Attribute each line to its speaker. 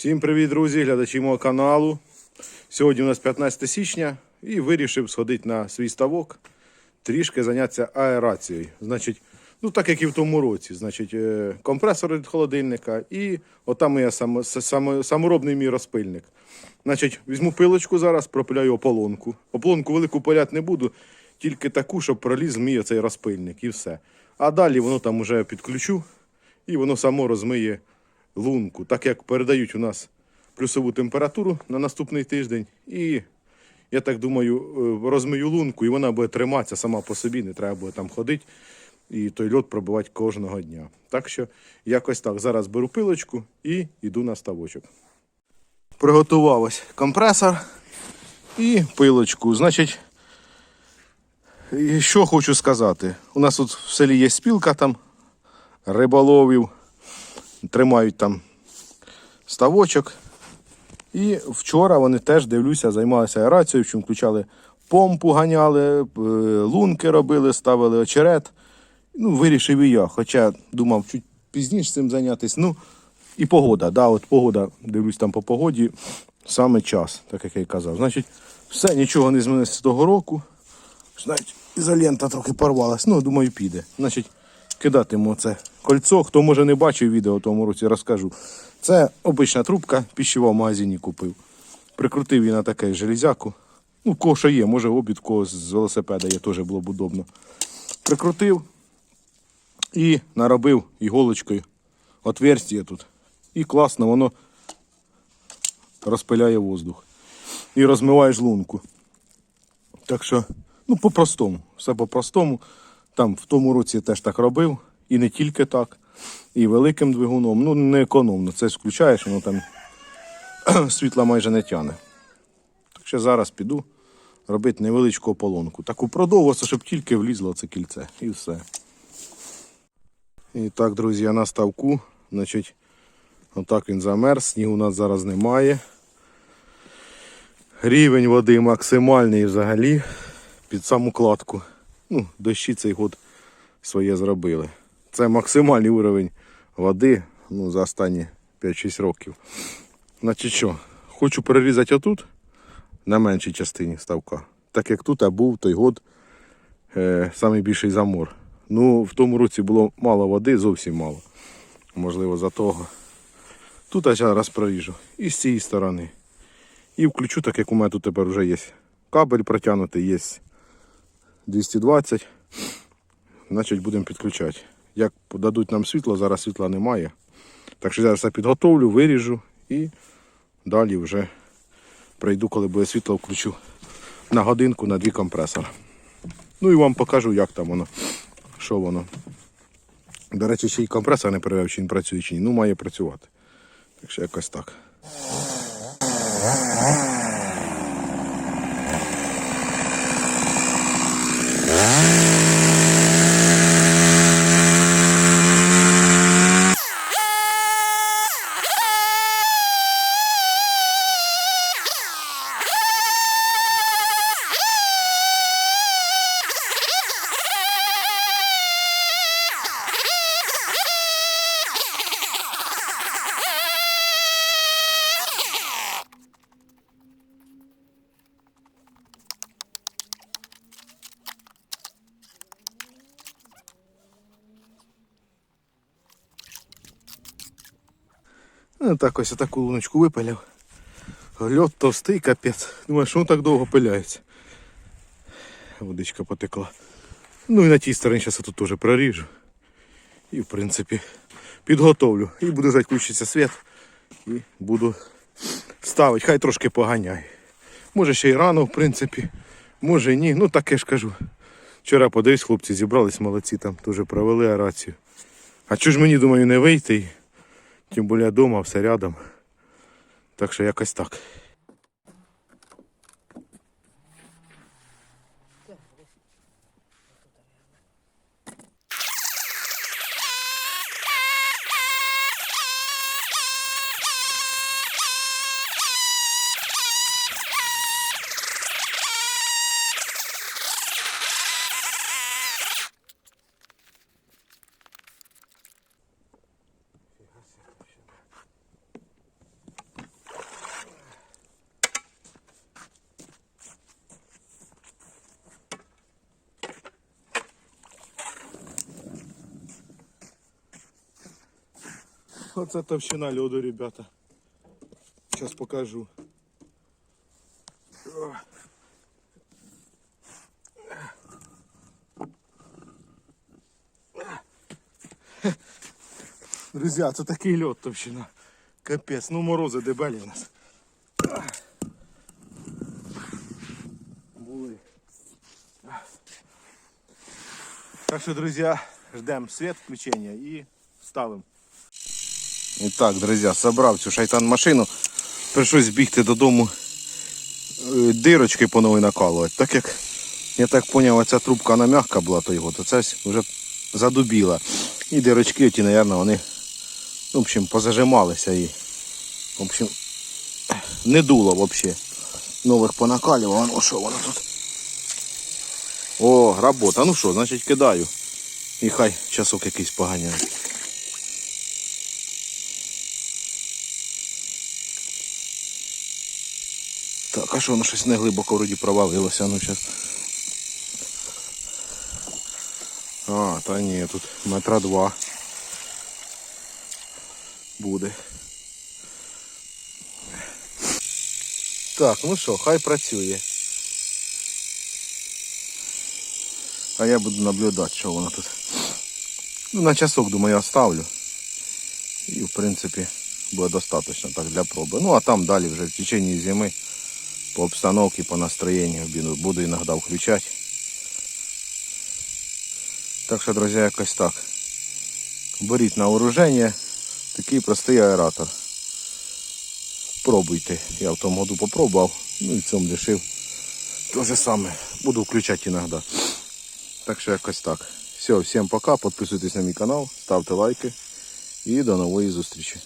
Speaker 1: Всім привіт, друзі, глядачі мого каналу. Сьогодні у нас 15 січня і вирішив сходити на свій ставок, трішки зайнятися аерацією. Значить, ну так як і в тому році, значить, е, компресор від холодильника і отам я сам, сам, саморобний мій розпильник. Значить, візьму пилочку зараз, пропиляю ополонку. Ополонку велику пиляти не буду, тільки таку, щоб проліз мій оцей розпильник і все. А далі воно там уже підключу і воно само розмиє лунку, так як передають у нас плюсову температуру на наступний тиждень. І я так думаю, е, розмию лунку, і вона буде триматися сама по собі, не треба буде там ходити і той льот пробивати кожного дня. Так що якось так. Зараз беру пилочку і йду на ставочок. Приготувалось компресор і пилочку. Значить, що хочу сказати. У нас тут в селі є спілка там риболовів, тримають там ставочок. І вчора вони теж, дивлюся, займалися аерацією, чому включали помпу, ганяли, е, лунки робили, ставили очерет. Ну, вирішив і я, хоча думав чуть пізніше цим зайнятися. Ну, і погода, да, от погода, дивлюсь там по погоді, саме час, так як я й казав. Значить, все, нічого не змінилося з того року. Значить, ізолента трохи порвалась. Ну, думаю, піде. Значить, кидатиму це кольцо. Хто може не бачив відео в тому році, розкажу. Це обична трубка, піщова в магазині купив. Прикрутив її на таке железяку. Ну, що є, може обід когось з велосипеда є, теж було б удобно. Прикрутив і наробив іголочкою отверстие тут. І класно воно розпиляє воздух. І розмиваєш лунку. Так що, ну, по-простому. Все по-простому. Там в тому році я теж так робив. І не тільки так. І великим двигуном. Ну, не економно. Це включаєш, воно там світла майже не тяне. Так що зараз піду робити невеличку ополонку. Таку продовгу, щоб тільки влізло це кільце. І все. І так, друзі, я на ставку. Значить, отак він замерз, снігу у нас зараз немає. Рівень води максимальний взагалі під саму кладку. Ну, дощі цей год своє зробили. Це максимальний уровень води ну, за останні 5-6 років. Значить що, хочу перерізати отут на меншій частині ставка. Так як тут а був той год е, найбільший замор. Ну, в тому році було мало води, зовсім мало. Можливо, за того. Тут я зараз проріжу. І з цієї сторони. І включу, так як у мене тут тепер вже є кабель протягнутий, є 220. Значить будемо підключати. Як подадуть нам світло, зараз світла немає. Так що зараз я підготовлю, виріжу і далі вже прийду, коли буде світло, включу на годинку на дві компресори. Ну і вам покажу, як там воно, що воно. До речі, ще й компресор не перевів, чи він працює, чи ні. Ну, має працювати. Так що якось так. Ну, так ось таку луночку випиляв. Льот товстий, капець. Думаю, що він так довго пиляється. Водичка потекла. Ну і на тій стороні зараз я тут теж проріжу. І в принципі підготовлю. І буде ждать включиться світ. І буду ставити. Хай трошки поганяє. Може ще й рано, в принципі. Може ні. Ну таке ж кажу. Вчора подивись, хлопці зібрались, молодці там теж провели арацію. А чого ж мені думаю не вийти? Тим більше вдома, все рядом. Так що якось так. Оце товщина льоду, ребята. Сейчас покажу. Друзі, це такий льод товщина. Капець, ну морози дебелі в нас. Були. Так що, друзі, ждемо світ включення і ставимо. І так, друзі, собрав цю шайтан машину. Прийшлось бігти додому е, дирочки по новій накалувати. Так як я так зрозумів, ця трубка вона м'яка була, то його, то це вже задубіла. І дирочки ті, мабуть, вони в общем, позажималися і в общем, не дуло взагалі. Нових понакалював, ну що воно тут? О, робота. Ну що, значить кидаю. І хай часок якийсь поганяє. Так, а що воно щось не глибоко вроді провалилося, ну зараз. А, та ні, тут метра два буде. Так, ну що, хай працює. А я буду наблюдати, що воно тут. Ну, на часок, думаю, оставлю. І, в принципі, буде достатньо так для проби. Ну, а там далі вже в течение зими по обстановке, по настроению буду- іноді включати. Так що, друзі, якось так. Беріть на вооруження такий простий аератор. Пробуйте. Я в тому году попробував, ну і в цьому лишив. Те же саме. Буду включати іноді. Так що якось так. Все, всім пока. Підписуйтесь на мій канал, ставте лайки і до нової зустрічі.